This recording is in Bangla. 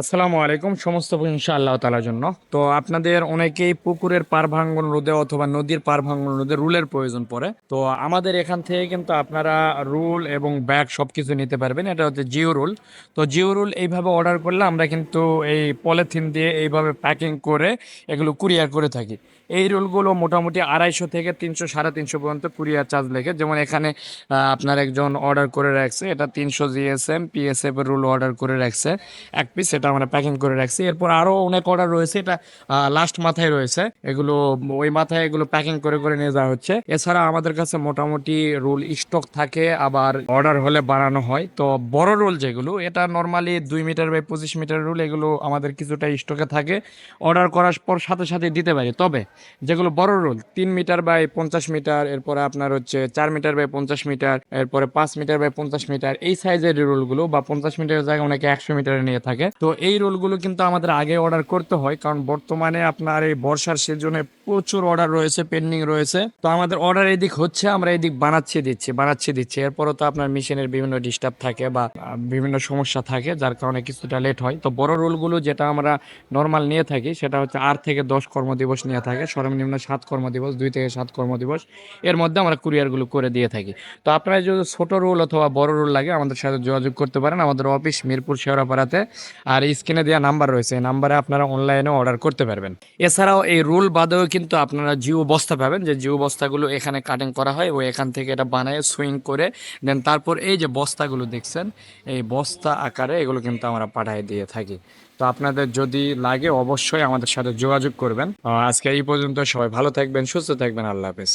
আসসালামু আলাইকুম, সমস্ত প্রশংসা আল্লাহ তালার জন্য। তো আপনাদের অনেকেই পুকুরের পার ভাঙ্গন রোদে অথবা নদীর পার ভাঙ্গন রোদে রুলের প্রয়োজন পড়ে। তো আমাদের এখান থেকে কিন্তু আপনারা রুল এবং ব্যাগ সব কিছু নিতে পারবেন। এটা হচ্ছে জিও রুল। তো জিও রুল এইভাবে অর্ডার করলে আমরা কিন্তু এই পলিথিন দিয়ে এইভাবে প্যাকিং করে এগুলো কুরিয়ার করে থাকি। এই রুলগুলো মোটামুটি আড়াইশো থেকে তিনশো, সাড়ে তিনশো পর্যন্ত কুরিয়ার চার্জ লেগে। যেমন এখানে আপনার একজন অর্ডার করে রাখছে। এটা তিনশো জিএসএম, পিএসএফ রুল অর্ডার করে রাখছে। এক পিস এটা আমরা প্যাকিং করে রাখছি। এরপর আরও অনেক অর্ডার রয়েছে, এটা লাস্ট মাথায় রয়েছে। এগুলো, ওই মাথায় এগুলো প্যাকিং করে করে নিয়ে যাওয়া হচ্ছে। এছাড়া আমাদের কাছে মোটামুটি রোল স্টক থাকে, আবার অর্ডার হলে বানানো হয়। তো বড় রোল যেগুলো, এটা নর্মালি দুই মিটার বাই পঁচিশ মিটার রোল এগুলো আমাদের কিছুটা স্টকে থাকে। অর্ডার করার পর সাথে সাথে দিতে পারি। তবে যেগুলো বড় রোল তিন মিটার বাই পঞ্চাশ মিটার এরপরে আপনার হচ্ছে চার মিটার বাই পঞ্চাশ মিটার এরপরে পাঁচ মিটার বাই পঞ্চাশ মিটার এই সাইজের রোলগুলো বা পঞ্চাশ মিটারের জায়গায় অনেকে একশো মিটারে নিয়ে থাকে। তো এই রোলগুলো কিন্তু আমাদের আগে অর্ডার করতে হয় কারণ বর্তমানে আপনার এই বর্ষার সিজনে প্রচুর অর্ডার রয়েছে পেন্ডিং রয়েছে। তো আমাদের অর্ডার এদিক হচ্ছে, আমরা এদিক বানাচ্ছি, দিচ্ছি বানাচ্ছি, দিচ্ছি। এরপরও তো আপনার মেশিনের বিভিন্ন ডিস্টার্ব থাকে বা বিভিন্ন সমস্যা থাকে, যার কারণে কিছুটা লেট হয়। তো বড় রোলগুলো যেটা আমরা নর্মাল নিয়ে থাকি, সেটা হচ্ছে আট থেকে দশ কর্মদিবস নিয়ে থাকে, সর্বনিম্ন সাত কর্মদিবস, দুই থেকে সাত কর্মদিবস। এর মধ্যে আমরা কুরিয়ারগুলো করে দিয়ে থাকি। তো আপনারা যদি ছোট রোল অথবা বড় রোল লাগে, আমাদের সাথে যোগাযোগ করতে পারেন। আমাদের অফিস মিরপুর শেওড়াপাড়াতে। আর স্ক্রিনে দেওয়া নাম্বার রয়েছে, এই নাম্বারে আপনারা অনলাইনে অর্ডার করতে পারবেন। এছাড়াও এই রোল বাদেও কিন্তু আপনারা জিও বস্তা পাবেন যে জিও বস্তাগুলো এখানে কাটিং করা হয় ও এখান থেকে এটা বানায় সুইং করে দেন তারপর এই যে বস্তাগুলো দেখছেন, এই বস্তা আকারে এগুলো কিন্তু আমরা পাঠায় দিয়ে থাকি। তো আপনাদের যদি লাগে অবশ্যই আমাদের সাথে যোগাযোগ করবেন। আজকে এই পর্যন্ত সবাই ভালো থাকবেন, সুস্থ থাকবেন, আল্লাহ হাফেজ।